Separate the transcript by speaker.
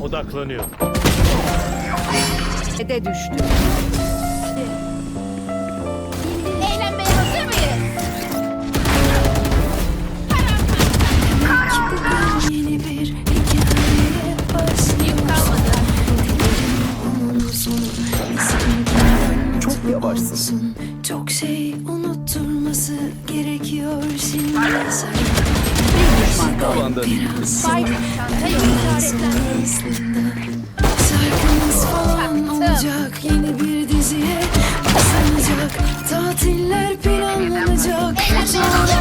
Speaker 1: Odaklanıyor.
Speaker 2: de düştü.
Speaker 3: Eğlenmeye hazır mıyız?
Speaker 4: Yeni bir hikayeye başlıyor Onun sonu bizimkinden Çok yavaşsın Çok şey unutturması gerekiyor şimdi Sen
Speaker 2: bir
Speaker 3: diziye. Tatiller planlanacak.
Speaker 4: Uzanacak.